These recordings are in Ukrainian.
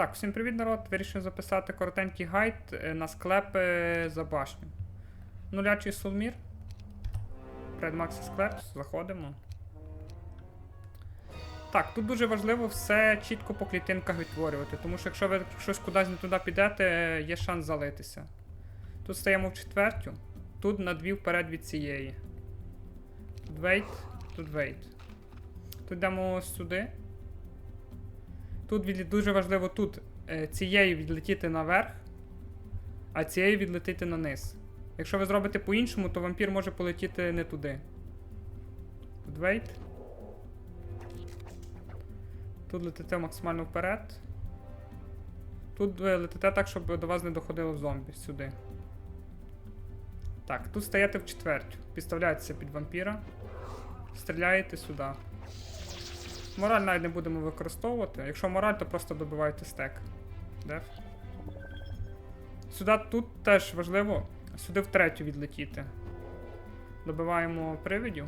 Так, всім привіт, народ. Вирішив записати коротенький гайд е, на склепи за башню. Нулячий сулмір. Предмаксі склеп, заходимо. Так, тут дуже важливо все чітко по клітинках відтворювати, тому що якщо ви щось кудись не туди підете, є шанс залитися. Тут стаємо в четвертю, тут на дві вперед від цієї. Тут вейт, тут вейт. Тут йдемо сюди. Тут дуже важливо тут е, цією відлетіти наверх, а цією відлетіти на низ. Якщо ви зробите по-іншому, то вампір може полетіти не туди. Тут вейт. Тут летите максимально вперед. Тут ви летите так, щоб до вас не доходило зомбі сюди. Так, тут стаєте в четвертю. Підставляєтеся під вампіра. Стріляєте сюди. Мораль навіть не будемо використовувати. Якщо мораль, то просто добивайте стек. Деф. Сюди тут теж важливо сюди в третю відлетіти. Добиваємо привидів.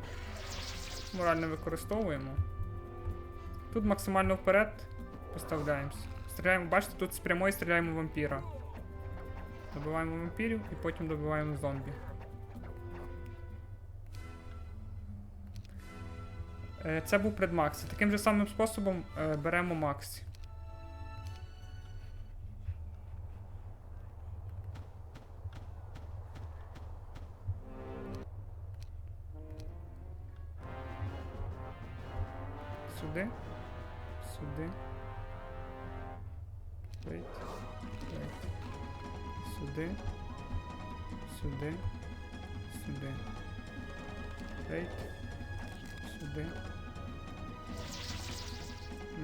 Мораль не використовуємо. Тут максимально вперед поставляємося. Стріляємо, бачите, тут з прямої стріляємо вампіра. Добиваємо вампірів і потім добиваємо зомбі. Це був предмаксі. Таким же самим способом е, беремо максі. Сюди. Сюди. Вейт. Сюди. Сюди. Сюди. Сюди.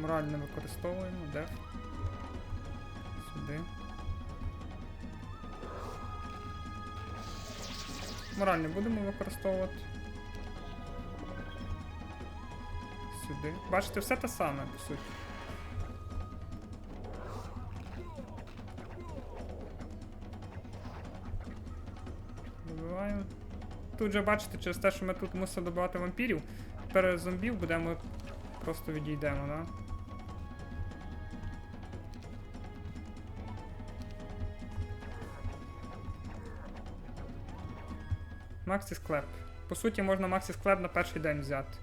Мораль не використовуємо, деф. Сюди. Мораль не будемо використовувати. Сюди. Бачите, все те саме, по суті. Добиваємо. Тут же бачите, через те, що ми тут мусимо добивати вампірів, тепер зомбів будемо просто відійдемо, да? Максі склеп. По суті, можна Максі склеп на перший день взяти.